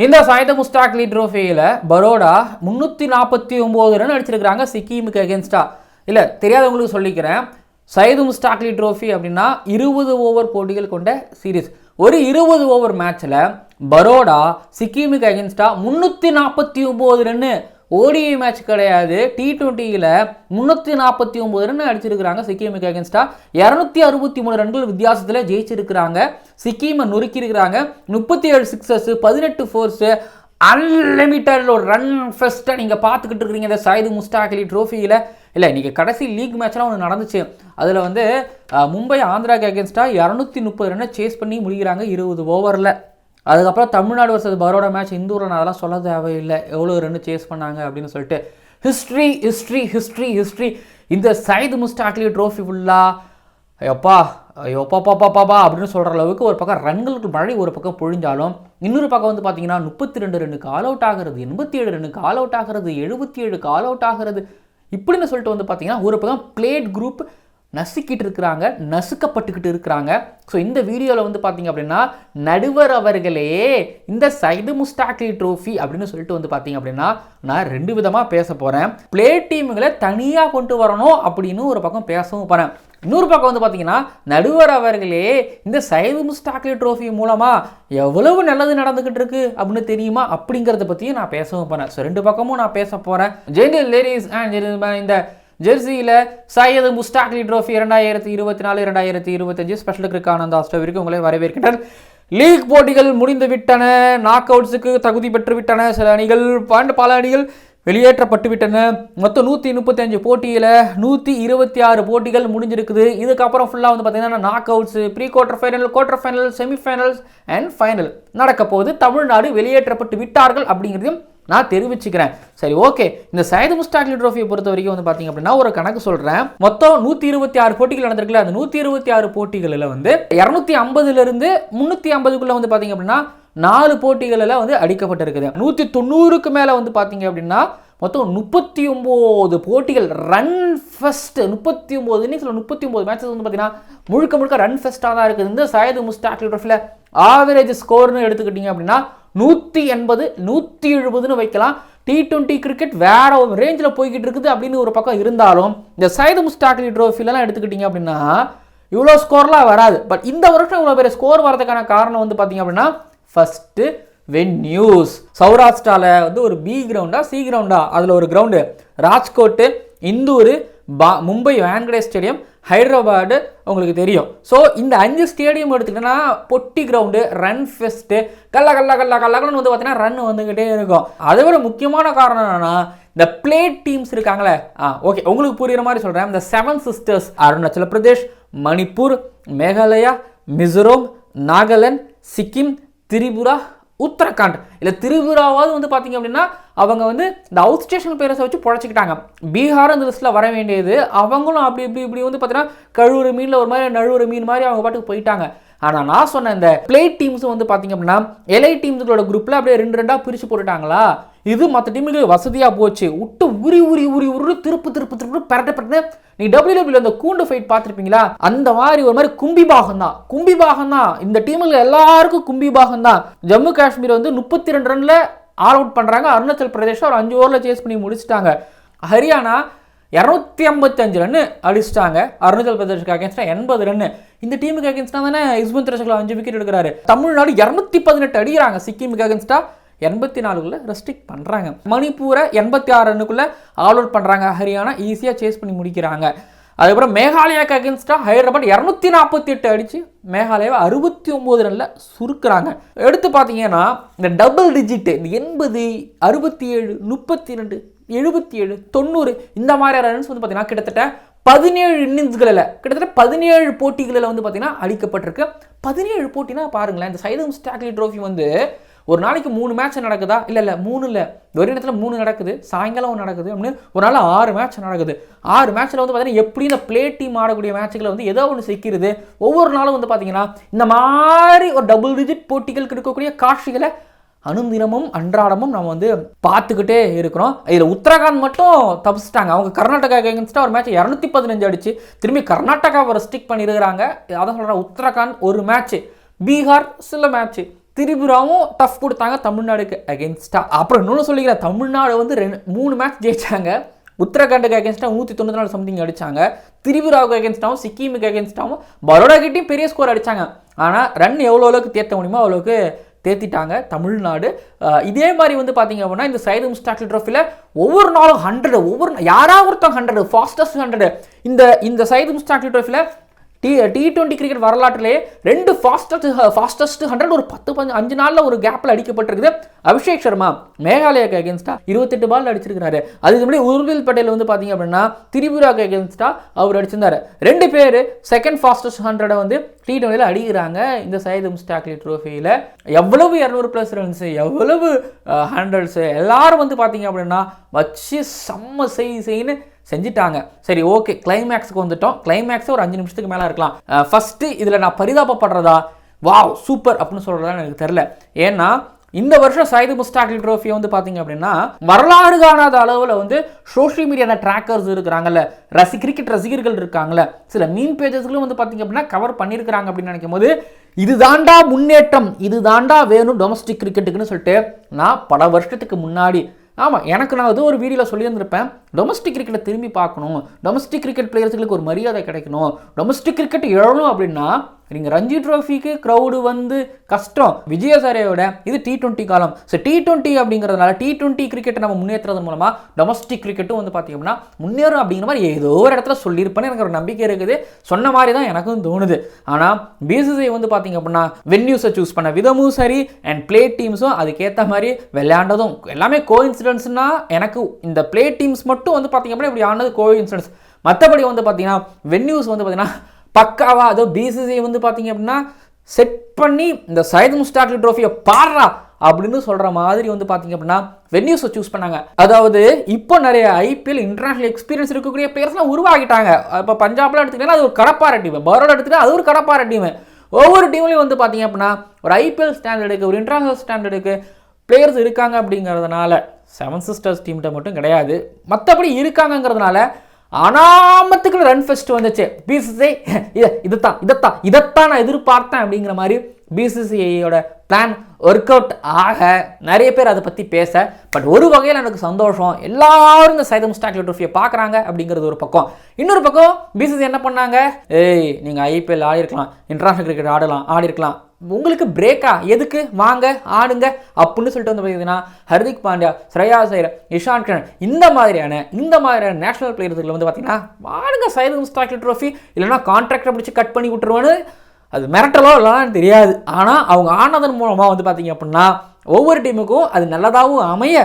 இந்த சாயுத முஸ்டாக்லி ட்ரோஃபியில் பரோடா முந்நூற்றி நாற்பத்தி ஒம்பது ரன் அடிச்சிருக்கிறாங்க சிக்கிமுக்கு அகேன்ஸ்டா இல்லை தெரியாதவங்களுக்கு சொல்லிக்கிறேன். சையது முஸ்டாக்லி ட்ரோஃபி அப்படின்னா இருபது ஓவர் போட்டிகள் கொண்ட சீரீஸ் ஒரு இருபது ஓவர் மேட்ச்சில் பரோடா சிக்கிமுக்கு அகேன்ஸ்டா முந்நூற்றி நாற்பத்தி ஒம்பது ரன்னு ஓடிஐ மேட்ச் கிடையாது. டி டுவெண்ட்டியில் முந்நூற்றி நாற்பத்தி ஒம்பது ரன் அடிச்சிருக்கிறாங்க சிக்கிமுக்கு அகேன்ஸ்டாக இரநூத்தி அறுபத்தி மூணு ரன்கள் வித்தியாசத்தில் ஜெயிச்சிருக்கிறாங்க. சிக்கிமை நொறுக்கியிருக்கிறாங்க. முப்பத்தி ஏழு சிக்ஸஸ் பதினெட்டு ஃபோர்ஸு அன்லிமிட்டட் ஒரு ரன் ஃபெஸ்ட்டை நீங்கள் பார்த்துக்கிட்டு இருக்கிறீங்க. இந்த சாயுது முஸ்டாக் அலி ட்ரோஃபியில் இல்லை இன்றைக்கி கடைசி லீக் மேட்ச்லாம் ஒன்று நடந்துச்சு. அதில் வந்து மும்பை ஆந்திராக்கு அகேன்ஸ்டாக இரநூத்தி முப்பது ரன்னை சேஸ் பண்ணி முடிகிறாங்க இருபது ஓவரில் அதுக்கப்புறம் தமிழ்நாடு வர்சஸ் பரோடா மேட்ச் இந்தூரில் நான் அதெல்லாம் சொல்ல தேவையில்லை. எவ்வளோ ரன் சேஸ் பண்ணாங்க அப்படின்னு சொல்லிட்டு ஹிஸ்ட்ரி ஹிஸ்ட்ரி ஹிஸ்ட்ரி ஹிஸ்ட்ரி இந்த சைது முஸ்டாக்லி ட்ரோஃபி ஃபுல்லாக ஐயோப்பா ஐயோப்பாப்பாப்பாப்பா அப்படின்னு சொல்கிற அளவுக்கு ஒரு பக்கம் ரன்களுக்கு மழை ஒரு பக்கம் பொழிஞ்சாலும் இன்னொரு பக்கம் வந்து பார்த்தீங்கன்னா முப்பத்தி ரெண்டு ரன்னுக்கு ஆல் அவுட் ஆகிறது எண்பத்தி ஏழு ரன்னுக்கு ஆல் அவுட் ஆகிறது எழுபத்தி ஏழுக்கு ஆல் அவுட் ஆகிறது இப்படின்னு சொல்லிட்டு வந்து பார்த்தீங்கன்னா ஒரு பக்கம் பிளேட் குரூப் நசுக்கிட்டு இருக்கிறாங்க நசுக்கப்பட்டுக்கிட்டு இருக்கிறாங்க. ஸோ இந்த வீடியோவில் வந்து பார்த்தீங்க அப்படின்னா நடுவர் அவர்களே இந்த சைது முஸ்டாக்லி ட்ரோஃபி அப்படின்னு சொல்லிட்டு வந்து பார்த்தீங்க அப்படின்னா நான் ரெண்டு விதமாக பேச போகிறேன் பிளே டீமுகளை தனியாக கொண்டு வரணும் அப்படின்னு ஒரு பக்கம் பேசவும் போகிறேன் இன்னொரு பக்கம் வந்து பார்த்தீங்கன்னா நடுவர் அவர்களே இந்த சைது முஸ்டாக்லி ட்ரோஃபி மூலமாக எவ்வளவு நல்லது நடந்துக்கிட்டு இருக்கு அப்படின்னு தெரியுமா அப்படிங்கிறத பற்றியும் நான் பேசவும் போகிறேன் ஸோ ரெண்டு பக்கமும் நான் பேச போகிறேன் ஜென்டில் லேடிஸ் அண்ட் இந்த ஜெர்சியில் சையது முஸ்டாக்லி ட்ரோஃபி இரண்டாயிரத்தி இருபத்தி நாலு இரண்டாயிரத்தி இருபத்தஞ்சு ஸ்பெஷல் கிரிக் ஆனந்த ஆஸ்ட்ரேவிற்கு உங்களை வரவேற்கின்றனர். லீக் போட்டிகள் முடிந்து விட்டன நாக் அவுட்ஸுக்கு தகுதி பெற்று விட்டன சில அணிகள் பாண்டு பல அணிகள் வெளியேற்றப்பட்டுவிட்டன. மொத்தம் நூற்றி முப்பத்தஞ்சு போட்டியில் நூற்றி இருபத்தி ஆறு போட்டிகள் முடிஞ்சிருக்குது. இதுக்கப்புறம் ஃபுல்லாக வந்து பார்த்தீங்கன்னா knockouts pre quarter final quarter final semifinals and final நடக்க போகுது தமிழ்நாடு வெளியேற்றப்பட்டு விட்டார்கள் அப்படிங்கிறதையும் நான் தெரிவிச்சுக்கிறேன். சரி ஓகே இந்த சையது முஸ்டாக்லி ட்ரோஃபியை பொறுத்த வரைக்கும் வந்து பார்த்தீங்க அப்படின்னா ஒரு கணக்கு சொல்கிறேன் மொத்தம் நூற்றி இருபத்தி ஆறு போட்டிகள் நடந்திருக்குல்ல அந்த நூற்றி இருபத்தி ஆறு போட்டிகளில் வந்து இரநூத்தி ஐம்பதுலேருந்து முந்நூற்றி ஐம்பதுக்குள்ளே வந்து பார்த்தீங்க அப்படின்னா நாலு போட்டிகளில் வந்து அடிக்கப்பட்டிருக்குது. நூற்றி தொண்ணூறுக்கு மேலே வந்து பார்த்தீங்க அப்படின்னா மொத்தம் முப்பத்தி ஒம்பது போட்டிகள் ரன் ஃபஸ்ட்டு முப்பத்தி ஒம்பது இன்னிங்ஸில் முப்பத்தி ஒம்பது மேட்சஸ் வந்து பார்த்தீங்கன்னா முழுக்க முழுக்க ரன் ஃபெஸ்ட்டாக தான் இருக்குது. இந்த சையது முஸ்டாக்லி ட்ரோஃபியில் ஆவரேஜ் ஸ்கோர்னு எடுத்துக்கிட்டிங்க அப்படின்னா நூற்றி எண்பது நூற்றி எழுபதுன்னு வைக்கலாம். டி டுவெண்ட்டி கிரிக்கெட் வேற ஒரு ரேஞ்சில் போய்கிட்டு இருக்குது அப்படின்னு ஒரு பக்கம் இருந்தாலும் இந்த சைது முஸ்டாக்லி ட்ரோஃபிலலாம் எடுத்துக்கிட்டிங்க அப்படின்னா இவ்வளோ ஸ்கோர்லாம் வராது. பட் இந்த வருஷம் இவ்வளோ பெரிய ஸ்கோர் வரதுக்கான காரணம் வந்து பார்த்தீங்க அப்படின்னா ஃபஸ்ட்டு வென் நியூஸ் சௌராஷ்டிராவில் வந்து ஒரு பி கிரவுண்டா சி கிரவுண்டா அதில் ஒரு கிரவுண்டு ராஜ்கோட்டு இந்தூர் பா மும்பை வேன்கடே ஸ்டேடியம் ஹைதராபாடு உங்களுக்கு தெரியும். ஸோ இந்த அஞ்சு ஸ்டேடியம் எடுத்துக்கிட்டோன்னா பொட்டி கிரவுண்டு ரன் ஃபெஸ்ட்டு கல்ல கல்ல கல்ல கல்லகலன்னு வந்து பார்த்தீங்கன்னா ரன் வந்துக்கிட்டே இருக்கும். அதை விட முக்கியமான காரணம் என்னென்னா இந்த பிளே டீம்ஸ் இருக்காங்களே. ஆ ஓகே உங்களுக்கு புரியுற மாதிரி சொல்கிறேன் இந்த செவன் சிஸ்டர்ஸ் அருணாச்சல பிரதேஷ் மணிப்பூர் மேகாலயா மிசோரம் நாகாலாந்து சிக்கிம் திரிபுரா உத்தரகாண்ட் இல்லை திரிபுராவாவது வந்து பார்த்தீங்க அப்படின்னா அவங்க வந்து இந்த அவுட் ஸ்டேஷன் பேரஸை வச்சு பொழைச்சிக்கிட்டாங்க பீகார் இந்த லிஸ்ட்டில் வர வேண்டியது. அவங்களும் அப்படி இப்படி இப்படி வந்து பார்த்தீங்கன்னா கழுவுற மீனில் ஒரு மாதிரி நழுவுற மீன் மாதிரி அவங்க பாட்டுக்கு போயிட்டாங்க. ஆனால் நான் சொன்ன இந்த பிளேட் டீம்ஸ் வந்து பார்த்தீங்க அப்படின்னா எலை டீம்ஸுகளோட குரூப்பில் அப்படியே ரெண்டு ரெண்டாக பிரித்து போட்டுட்டாங்களா? இது மற்ற டீமுக்கு வசதியாக போச்சு. விட்டு உரி உரி உரி உரு திருப்பு திருப்பு திருப்பு பரட்ட பரட்டு நீ டபிள்யூடபிள்யூ அந்த கூண்டு ஃபைட் பார்த்துருப்பீங்களா? அந்த மாதிரி ஒரு மாதிரி கும்பி பாகம் தான் கும்பி பாகம் தான் இந்த டீமில் எல்லாருக்கும் கும்பி பாகம் தான் ஜம்மு காஷ்மீர் வந்து முப்பத்தி ரெண்டு ரனில் ஆல் அவுட் பண்ணுறாங்க அருணாச்சல் பிரதேஷ் ஒரு அஞ்சு ஓவரில் சேஸ் பண்ணி முடிச்சிட்டாங்க. ஹரியானா இரநூத்தி ஐம்பத்தஞ்சு ரன்னு அடிச்சிட்டாங்க. அருணாச்சல் பிரதேஷ்க்கு அகேன்ஸ்டாக எண்பது ரன்னு. இந்த டீமுக்கு அகேன்ஸ்டாக தானே இஸ்மந்த் ரசகுலா அஞ்சு விக்கெட் எடுக்கிறாரு. தமிழ்நாடு இரநூத்தி பதினெட்டு அடிக்கிறாங்க. சிக்கிமுக்கு அகேன்ஸ்டாக எண்பத்தி நாலுக்குள்ள ரெஸ்ட்ரிக்ட் பண்ணுறாங்க மணிப்பூரை எண்பத்தி ஆறு ரன்னுக்குள்ளே ஆல் அவுட் பண்ணுறாங்க ஹரியானா ஈஸியாக சேஸ் பண்ணி முடிக்கிறாங்க. அதுக்கப்புறம் மேகாலயாக்கு அகேன்ஸ்டாக ஹைதராபாத் இரநூத்தி நாற்பத்தி எட்டு அடித்து மேகாலயாவை அறுபத்தி ஒம்பது ரனில் சுருக்கிறாங்க. எடுத்து பார்த்தீங்கன்னா இந்த டபுள் டிஜிட்டு இந்த எண்பது அறுபத்தி ஏழு முப்பத்தி ரெண்டு எழுபத்தி ஏழு தொண்ணூறு இந்த மாதிரி ரன்ஸ் வந்து பார்த்தீங்கன்னா கிட்டத்தட்ட பதினேழு இன்னிங்ஸ்களில் கிட்டத்தட்ட பதினேழு போட்டிகளில் வந்து பார்த்தீங்கன்னா அளிக்கப்பட்டிருக்கு பதினேழு போட்டினா பாருங்களேன் இந்த சைதம் ஸ்டாக்லி ட்ரோஃபி வந்து ஒரு நாளைக்கு மூணு மேட்ச் நடக்குதா? இல்லை இல்லை மூணு இல்லை. ஒரு இடத்துல மூணு நடக்குது சாயங்காலம் ஒன்று நடக்குது அப்படின்னு ஒரு நாள் ஆறு மேட்ச் நடக்குது. ஆறு மேட்ச்சில் வந்து பார்த்தீங்கன்னா எப்படி இந்த பிளே டீம் ஆடக்கூடிய மேட்ச்களை வந்து ஏதோ ஒன்று சிக்கிறது? ஒவ்வொரு நாளும் வந்து பார்த்தீங்கன்னா இந்த மாதிரி ஒரு டபுள் டிஜிட் போட்டிகளுக்கு இருக்கக்கூடிய காட்சிகளை அனுதினமும் அன்றாடமும் நம்ம வந்து பார்த்துக்கிட்டே இருக்கிறோம். இதில் உத்தரகாண்ட் மட்டும் தப்பிச்சிட்டாங்க. அவங்க கர்நாடகா அகேன்ஸ்டாக ஒரு மேட்ச் இரநூத்தி பதினஞ்சு அடிச்சு திரும்பி கர்நாடகாவை ஸ்டிக் பண்ணியிருக்கிறாங்க அதான் சொல்கிறேன் உத்தரகாண்ட் ஒரு மேட்ச் பீகார் சில மேட்ச் திரிபுராவும் டஃப் கொடுத்தாங்க தமிழ்நாடுக்கு அகேன்ஸ்டா அப்புறம் இன்னொன்று சொல்லிக்கிறேன் தமிழ்நாடு வந்து ரெண்டு மூணு மேட்ச் ஜெயிச்சாங்க. உத்தரகாண்டுக்கு அகேன்ஸ்டாக நூற்றி தொண்ணூற்றி நாலு சம்திங் அடிச்சாங்க. திரிபுராவுக்கு அகேன்ஸ்டாகவும் சிக்கிமுக்கு அகேன்ஸ்டாகவும் பரோடா கிட்டேயும் பெரிய ஸ்கோர் அடிச்சாங்க. ஆனால் ரன் எவ்வளோ அளவுக்கு தேர்த்த முடியுமோ அவ்வளோக்கு தேத்திட்டாங்க தமிழ்நாடு. இதே மாதிரி வந்து பார்த்தீங்க அப்படின்னா இந்த சைது முஸ்டாக்கில் ட்ரோஃபியில் ஒவ்வொரு நாளும் ஹண்ட்ரட் ஒவ்வொரு யாராவது ஒருத்தன் ஹண்ட்ரடு ஃபாஸ்டஸ்ட் ஹண்ட்ரடு இந்த இந்த சைது முஸ்டாக்கில் ட்ரோஃபியில் டி டி டுவெண்ட்டி கிரிக்கெட் வரலாற்றிலே ரெண்டு ஃபாஸ்டஸ்ட் ஃபாஸ்டஸ்ட் ஹண்ட்ரட் ஒரு பத்து பஞ்சு அஞ்சு நாளில் ஒரு கேப்பில் அடிக்கப்பட்டிருக்குது. அபிஷேக் சர்மா மேகாலயாக்கு அகேன்ஸ்டா இருபத்தெட்டு பால் அடிச்சிருக்கிறாரு. அதுக்கு முன்னாடி உருவில் பட்டேல் வந்து பார்த்தீங்க அப்படின்னா திரிபுராக்கு அகேன்ஸ்டா அவர் அடிச்சிருந்தாரு. ரெண்டு பேர் செகண்ட் ஃபாஸ்டஸ்ட் ஹண்ட்ரடை வந்து டி டுவெண்ட்டியில் அடிக்கிறாங்க. இந்த சையது முஸ்டாக்லி ட்ரோஃபியில் எவ்வளவு இரநூறு ப்ளஸ் ரன்ஸு எவ்வளவு ஹண்ட்ரட்ஸு எல்லாரும் வந்து பார்த்தீங்க அப்படின்னா வச்சு செம்ம செய் செய்ன்னு செஞ்சுட்டாங்க. சரி ஓகே கிளைமேக்ஸுக்கு வந்துட்டோம். கிளைமேக்ஸே ஒரு அஞ்சு நிமிஷத்துக்கு மேலே இருக்கலாம். ஃபஸ்ட்டு இதில் நான் பரிதாபப்படுறதா? வாவ் சூப்பர் அப்படின்னு சொல்கிறதா எனக்கு தெரில ஏன்னா இந்த வருஷம் சைது முஸ்டாக்கில் ட்ரோஃபியை வந்து பார்த்தீங்க அப்படின்னா வரலாறு காணாத அளவில் வந்து சோஷியல் மீடியாவில் ட்ராக்கர்ஸ் இருக்கிறாங்கல்ல. ரசி கிரிக்கெட் ரசிகர்கள் இருக்காங்கல்ல. சில மீன் பேஜஸ்களும் வந்து பார்த்தீங்க அப்படின்னா கவர் பண்ணியிருக்கிறாங்க அப்படின்னு நினைக்கும் போது இது தாண்டா முன்னேற்றம் இது தாண்டா வேணும் டொமஸ்டிக் கிரிக்கெட்டுக்குன்னு சொல்லிட்டு நான் பல வருஷத்துக்கு முன்னாடி ஆமாம் எனக்கு நான் அது ஒரு வீடியோவில் சொல்லியிருந்திருப்பேன். டொமஸ்டிக் கிரிக்கெட்டை திரும்பி பார்க்கணும். டொமஸ்டிக் கிரிக்கெட் பிளேயர்ஸுக்கு ஒரு மரியாதை கிடைக்கணும். டொமஸ்டிக் கிரிக்கெட் எழணும் அப்படின்னா நீங்கள் ரஞ்சி ட்ரோஃபிக்கு க்ரௌடு வந்து கஷ்டம். விஜயசாரையோட இது டி டுவெண்ட்டி காலம். ஸோ டி டுவெண்ட்டி அப்படிங்கிறதுனால டி டுவெண்ட்டி கிரிக்கெட்டை நம்ம முன்னேற்றுறது மூலமாக டொமஸ்டிக் கிரிக்கெட்டும் வந்து பார்த்தீங்கன்னா முன்னேறும் அப்படிங்கிற மாதிரி ஏதோ ஒரு இடத்துல சொல்லியிருப்பேன்னு எனக்கு ஒரு நம்பிக்கை இருக்குது. சொன்ன மாதிரி தான் எனக்கும் தோணுது. ஆனால் பிசிசிஐ வந்து பார்த்தீங்க அப்படின்னா வென்யூஸை சூஸ் பண்ண விதமும் சரி அண்ட் பிளே டீம்ஸும் அதுக்கேற்ற மாதிரி விளையாண்டதும். எல்லாமே கோ இன்சிடென்ட்ஸ்னா எனக்கு இந்த பிளே டீம்ஸ் மட்டும் வந்து பார்த்தீங்க அப்படின்னா இப்படி ஆனது கோ இன்சிடென்ட்ஸ் மற்றபடி வந்து பார்த்தீங்கன்னா வென்யூஸ் வந்து பார்த்தீங்கன்னா பக்காவாக அதோ பிசிசிஐ வந்து பார்த்தீங்க அப்படின்னா செட் பண்ணி இந்த சையத் முஸ்டாக்லி ட்ரோஃபியை பாடுறா அப்படின்னு சொல்கிற மாதிரி வந்து பார்த்தீங்க அப்படின்னா வென்யூஸை சூஸ் பண்ணாங்க. அதாவது இப்போ நிறைய ஐபிஎல் இன்டர்நேஷனல் எக்ஸ்பீரியன்ஸ் இருக்கக்கூடிய பிளேயர்ஸ்லாம் உருவாகிட்டாங்க. இப்போ பஞ்சாப்லாம் எடுத்துக்கிட்டா அது ஒரு கடப்பார டீம் பரோடா எடுத்துக்கிட்டா அது ஒரு கடப்பார டீம் ஒவ்வொரு டீம்லையும் வந்து பார்த்தீங்க அப்படின்னா ஒரு ஐபிஎல் ஸ்டாண்டர்டுக்கு ஒரு இன்டர்நேஷனல் ஸ்டாண்டர்டுக்கு பிளேயர்ஸ் இருக்காங்க அப்படிங்கிறதுனால செவன் சிஸ்டர்ஸ் டீம்கிட்ட மட்டும் கிடையாது. மற்றபடி இருக்காங்கங்கிறதுனால அனாமத்துக்கு ரன் ஃபெஸ்ட் வந்துச்சு. பிசிசிஐ இதை இதைத்தான் இதைத்தான் இதைத்தான் நான் எதிர்பார்த்தேன் அப்படிங்கிற மாதிரி பிசிசிஐயோட பிளான் ஒர்க் அவுட் ஆக நிறைய பேர் அதை பற்றி பேச பட் ஒரு வகையில் எனக்கு சந்தோஷம். எல்லாரும் இந்த சைதம் ஸ்டாக்லி ட்ரோஃபியை பார்க்குறாங்க அப்படிங்கிறது ஒரு பக்கம். இன்னொரு பக்கம் பிசிசி என்ன பண்ணாங்க? ஏய் நீங்கள் ஐபிஎல் ஆடிருக்கலாம் இன்டர்நேஷனல் கிரிக்கெட் ஆடலாம் ஆடிருக்கலாம். உங்களுக்கு பிரேக்கா எதுக்கு? வாங்க ஆடுங்க அப்படின்னு சொல்லிட்டு வந்து பார்த்தீங்கன்னா ஹர்திக் பாண்டியா ஸ்ரேயா சைர் இஷான் கிரண் இந்த மாதிரியான இந்த மாதிரியான நேஷனல் பிளேயர்ஸில் வந்து பார்த்தீங்கன்னா ஆடுங்க சைது ஸ்டாக்கில் ட்ரோஃபி இல்லைனா கான்ட்ராக்டை பிடிச்சி கட் பண்ணி விட்டுருவான்னு அது மிரட்டலோ இல்லைன்னு தெரியாது. ஆனால் அவங்க ஆனதன் மூலமாக வந்து பார்த்தீங்க அப்படின்னா ஒவ்வொரு டீமுக்கும் அது நல்லதாகவும் அமைய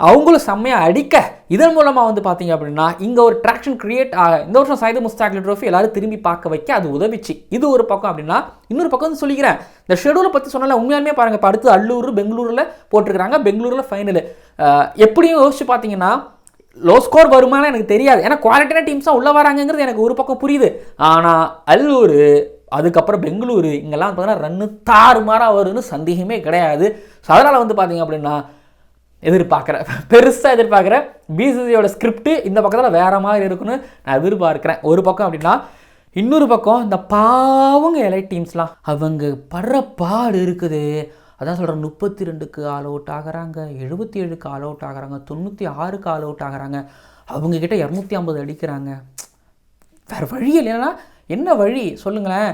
அவங்களும் செம்மையாக அடிக்க. இதன் மூலமாக வந்து பார்த்தீங்க அப்படின்னா இங்கே ஒரு ட்ராக்ஷன் கிரியேட் ஆக இந்த வருஷம் சைது முஸ்தாக்லி ட்ரோஃபி எல்லாரும் திரும்பி பார்க்க வைக்க அது உதவிச்சு. இது ஒரு பக்கம் அப்படின்னா இன்னொரு பக்கம் வந்து சொல்லிக்கிறேன். இந்த ஷெடியூலை பற்றி சொன்னால உண்மையாலுமே பாருங்கள் இப்போ அடுத்து அல்லூர் பெங்களூரில் போட்டிருக்கிறாங்க பெங்களூரில் ஃபைனலு எப்படியும் யோசிச்சு பார்த்தீங்கன்னா லோ ஸ்கோர் வருமானம் எனக்கு தெரியாது. ஏன்னா குவாலிட்டியான டீம்ஸாக உள்ளே வராங்கங்கிறது எனக்கு ஒரு பக்கம் புரியுது. ஆனால் அல்லூர் அதுக்கப்புறம் பெங்களூரு இங்கெல்லாம் பார்த்தீங்கன்னா ரன்னு தாறுமாறாக வரும்னு சந்தேகமே கிடையாது. ஸோ அதனால் வந்து பார்த்தீங்க அப்படின்னா எதிர்பார்க்குறேன் பெருசாக எதிர்பார்க்குறேன் பிசிசியோட ஸ்கிரிப்ட் இந்த பக்கத்தில் வேறு மாதிரி இருக்குன்னு நான் எதிர்பார்க்குறேன். ஒரு பக்கம் அப்படின்னா இன்னொரு பக்கம் இந்த பாவங்க எலை டீம்ஸ்லாம் அவங்க படுற பாடு இருக்குது. அதான் சொல்கிறேன் முப்பத்தி ரெண்டுக்கு ஆல் அவுட் ஆகுறாங்க எழுபத்தி ஏழுக்கு ஆல் அவுட் ஆகுறாங்க தொண்ணூற்றி ஆறுக்கு ஆல் அவுட் ஆகுறாங்க. அவங்கக்கிட்ட இரநூத்தி ஐம்பது அடிக்கிறாங்க. வேறு வழி இல்லைன்னா என்ன வழி? சொல்லுங்களேன்.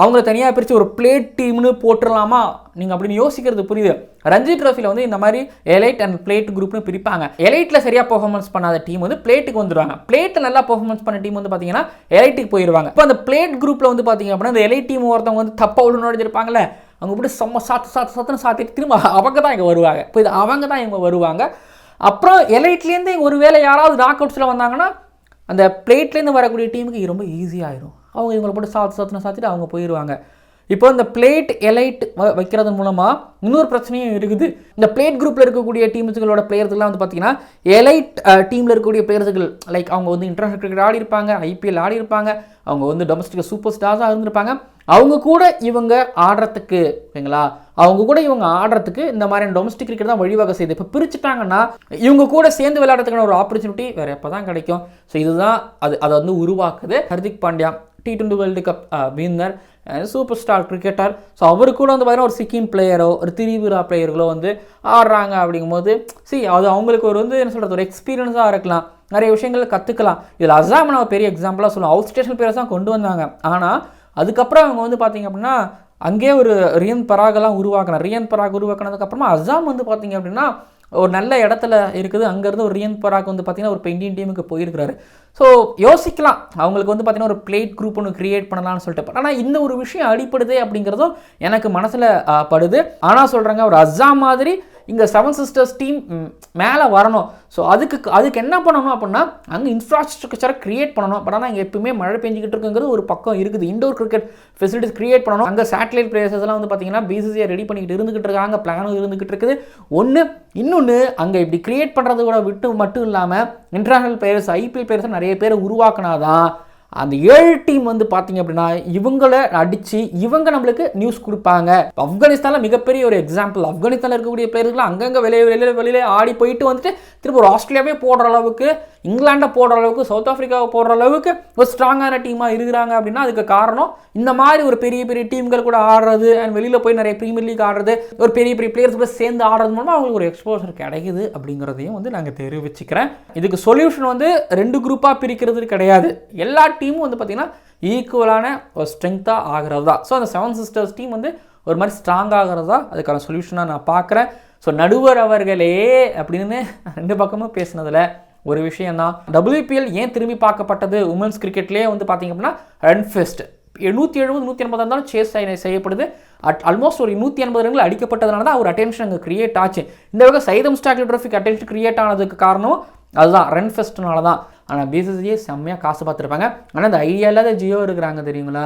அவங்கள தனியாக பிரித்து ஒரு பிளேட் டீம்னு போட்டுடலாமா நீங்கள் அப்படின்னு யோசிக்கிறது புரியுது. ரஞ்சி ட்ரோஃபியில் வந்து இந்த மாதிரி எலைட் அண்ட் பிளேட் குரூப்னு பிரிப்பாங்க. எலைட்டில் சரியாக பர்ஃபார்மன்ஸ் பண்ணாத டீம் வந்து பிளேட்டுக்கு வந்துடுவாங்க பிளேட்டில் நல்லா பர்ஃபார்மன்ஸ் பண்ண டீம் வந்து பார்த்தீங்கன்னா எலைட்டுக்கு போயிடுவாங்க இப்போ அந்த பிளேட் குரூப்பில் வந்து பார்த்தீங்க அப்படின்னா அந்த எலைட் டீம் ஒருத்தவங்க வந்து தப்பாக உள்ள நுழைஞ்சிருப்பாங்கல்ல அவங்க இப்படி செம்ம சாத்து சாத்து சாத்துன்னு சாத்திட்டு திரும்ப அவங்க தான் இங்கே வருவாங்க. இப்போ இது அவங்க தான் இவங்க வருவாங்க. அப்புறம் எலைட்லேருந்து ஒரு வேளை யாராவது நாக் அவுட்ஸில் வந்தாங்கன்னா அந்த பிளேட்லேருந்து வரக்கூடிய டீமுக்கு ரொம்ப ஈஸியாகிடும் அவங்க இவங்களை போட்டு சாத்து சாத்துன சாத்திட்டு அவங்க போயிடுவாங்க இப்போ இந்த பிளேட் எலைட் வைக்கிறது மூலமாக இன்னொரு பிரச்சனையும் இருக்குது. இந்த பிளேட் குரூப்பில் இருக்கக்கூடிய டீம்ஸுகளோட பிளேயர்ஸ்லாம் வந்து பார்த்தீங்கன்னா எலைட் டீமில் இருக்கக்கூடிய பிளேயர்ஸுகள் லைக் அவங்க வந்து இன்டர்நேஷனல் கிரிக்கெட் ஆடி இருப்பாங்க ஐபிஎல் ஆடி இருப்பாங்க அவங்க வந்து டொமஸ்டிக் சூப்பர் ஸ்டார்ஸாக இருந்திருப்பாங்க. அவங்க கூட இவங்க ஆடுறதுக்கு ஓகேங்களா அவங்க கூட இவங்க ஆடுறதுக்கு இந்த மாதிரி டொமஸ்டிக் கிரிக்கெட் தான் வழிவகை செய்யுது இப்போ பிரிச்சுட்டாங்கன்னா இவங்க கூட சேர்ந்து விளையாடுறதுக்கான ஒரு ஆப்பர்ச்சுனிட்டி வேறு எப்போ தான் கிடைக்கும்? ஸோ இதுதான் அது அதை வந்து உருவாக்குது Hardik Pandya. T twenty world cup winner super star cricketer so அவரு கூட வந்து பார்த்தீங்கன்னா ஒரு சிக்கிம் பிளேயரோ ஒரு திரிபுரா பிளேயர்களோ வந்து ஆடுறாங்க அப்படிங்கும்போது சி அது அவங்களுக்கு ஒரு வந்து என்ன சொல்கிறது ஒரு எக்ஸ்பீரியன்ஸாக இருக்கலாம். நிறைய விஷயங்கள் கற்றுக்கலாம் இதில் அசாம் நான் பெரிய எக்ஸாம்பிளாக சொல்லுவோம் அவுட் ஸ்டேஷன் பிளேயர்ஸ் தான் கொண்டு வந்தாங்க. ஆனால் அதுக்கப்புறம் அவங்க வந்து பார்த்தீங்க அப்படின்னா அங்கேயே ஒரு ரியன் பராகெல்லாம் உருவாக்கினார் ரியன் பராக் உருவாக்கினதுக்கப்புறமா அசாம் வந்து பார்த்தீங்க அப்படின்னா ஒரு நல்ல இடத்துல இருக்குது. அங்கேருந்து ஒரு ரியன் பராக் வந்து பார்த்திங்கன்னா ஒரு இப்போ இந்தியன் டீமுக்கு போயிருக்கிறாரு. ஸோ யோசிக்கலாம். அவங்களுக்கு வந்து பார்த்தீங்கன்னா ஒரு பிளேட் குரூப் ஒன்று கிரியேட் பண்ணலாம்னு சொல்லிட்டு. ஆனால் இந்த ஒரு விஷயம் அடிப்படுது அப்படிங்கிறதும் எனக்கு மனசில் படுது. ஆனால் சொல்கிறாங்க ஒரு அஸ்ஸாம் மாதிரி இங்கே செவன் சிஸ்டர்ஸ் டீம் மேலே வரணும். ஸோ அதுக்கு அதுக்கு என்ன பண்ணணும் அப்படின்னா அங்கே இன்ஃப்ராஸ்ட்ரக்சரை கிரியேட் பண்ணணும். பட் ஆனால் இங்கே எப்பவுமே மழை பெஞ்சிக்கிட்டு இருக்குங்கிறது ஒரு பக்கம் இருக்குது. இண்டோர் கிரிக்கெட் ஃபெசிலிட்டிஸ் கிரியேட் பண்ணணும். அங்கே சேட்டலைட் பிளேசஸ்லாம் வந்து பார்த்தீங்கன்னா பிசிசிஐ ரெடி பண்ணிக்கிட்டு இருந்துகிட்டு இருக்காங்க. பிளானும் இருந்துகிட்டு இருக்குது. ஒன்று இன்னொன்று அங்கே இப்படி கிரியேட் பண்ணுறது கூட விட்டு மட்டும் இல்லாமல் இன்டர்நேஷனல் பிளேயர்ஸ் ஐபிஎல் பிளேயர்ஸ் நிறைய பேர் உருவாக்குனாதான் அந்த ஏழு டீம் வந்து பார்த்தீங்க அப்படின்னா இவங்களை அடித்து இவங்க நம்மளுக்கு நியூஸ் கொடுப்பாங்க. ஆப்கானிஸ்தானில் மிகப்பெரிய ஒரு எக்ஸாம்பிள் ஆப்கானிஸ்தானில் இருக்கக்கூடிய பேருக்குலாம் அங்கங்கே வெளியே வெளியில் வெளியில ஆடி போயிட்டு வந்துட்டு திரும்ப ஒரு ஆஸ்திரேலியாவே போடுற அளவுக்கு இங்கிலாண்டை போடுற அளவுக்கு சவுத் ஆஃப்ரிக்காவை போடுற அளவுக்கு ஒரு ஸ்ட்ராங்கான டீமாக இருக்கிறாங்க அப்படின்னா அதுக்கு காரணம் இந்த மாதிரி ஒரு பெரிய பெரிய டீம்கள் கூட ஆடுறது அண்ட் வெளியில் போய் நிறைய ப்ரீமியர் லீக் ஆடுறது ஒரு பெரிய பெரிய பிளேயர்ஸ் கூட சேர்ந்து ஆடுறது மூலமாக அவங்களுக்கு ஒரு எக்ஸ்போஷர் கிடைக்குது அப்படிங்கிறதையும் வந்து நாங்கள் தெரிவிச்சுக்கிறேன். இதுக்கு சொல்யூஷன் வந்து ரெண்டு குரூப்பாக பிரிக்கிறது கிடையாது. எல்லா டீமும் வந்து பார்த்திங்கன்னா ஈக்குவலான ஒரு ஸ்ட்ரென்த்தாக ஆகிறது தான் ஸோ அந்த செவன் சிஸ்டர்ஸ் டீம் வந்து ஒரு மாதிரி ஸ்ட்ராங் ஆகிறது தான் அதுக்கான சொல்யூஷனாக நான் பார்க்குறேன். ஸோ நடுவர் அவர்களே அப்படின்னு ரெண்டு பக்கமும் பேசினதில் ஒரு விஷயம்தான். டபிள்யூபிஎல் ஏன் திரும்பி பார்க்கப்பட்டது? உமன்ஸ் கிரிக்கெட்லேயே வந்து பார்த்தீங்க அப்படின்னா ரன் ஃபெஸ்ட் நூற்றி எழுபது நூற்றி எண்பது இருந்தாலும் சேஸ் செய்யப்படுது. அட் ஆல்மோஸ்ட் ஒரு நூற்றி எண்பது ரன்கள் அடிக்கப்பட்டதுனால தான் ஒரு அட்டென்ஷன் அங்கே கிரியேட் ஆச்சு. இந்த வகை சைதம் ஸ்டாக்லி ட்ரோஃபிக் அட்டென்ஷன் கிரியேட் ஆனதுக்கு காரணம் அதுதான். ரன் ஃபெஸ்ட்னால தான் ஆனால் பிசிசியே செம்மையாக காசு பார்த்துருப்பாங்க. ஆனால் இந்த ஐடியா இல்லாத ஜியோ இருக்கிறாங்க தெரியுங்களா?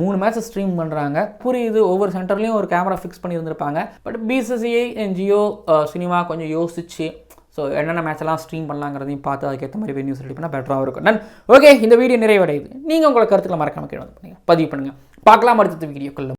மூணு மேட்ச் ஸ்ட்ரீம் பண்ணுறாங்க புரியுது ஒவ்வொரு சென்டர்லேயும் ஒரு கேமரா ஃபிக்ஸ் பண்ணியிருந்திருப்பாங்க. பட் பிசிசிஐ ஜியோ சினிமா கொஞ்சம் யோசிச்சு ஸோ என்னென்ன மேட்செல்லாம் ஸ்ட்ரீம் பண்ணலாங்கிறதையும் பார்த்து அதுக்கேற்ற மாதிரி நியூஸ் ரெடி பண்ணால் பெட்டராக இருக்கும். நன் ஓகே இந்த வீடியோ நிறைவடையுது. நீங்கள் உங்களை கருத்துக்களை மறக்காமல் கேட்டு வந்து பதிவு பண்ணுங்கள் பார்க்கலாம் அடுத்த வீடியோக்குள்ள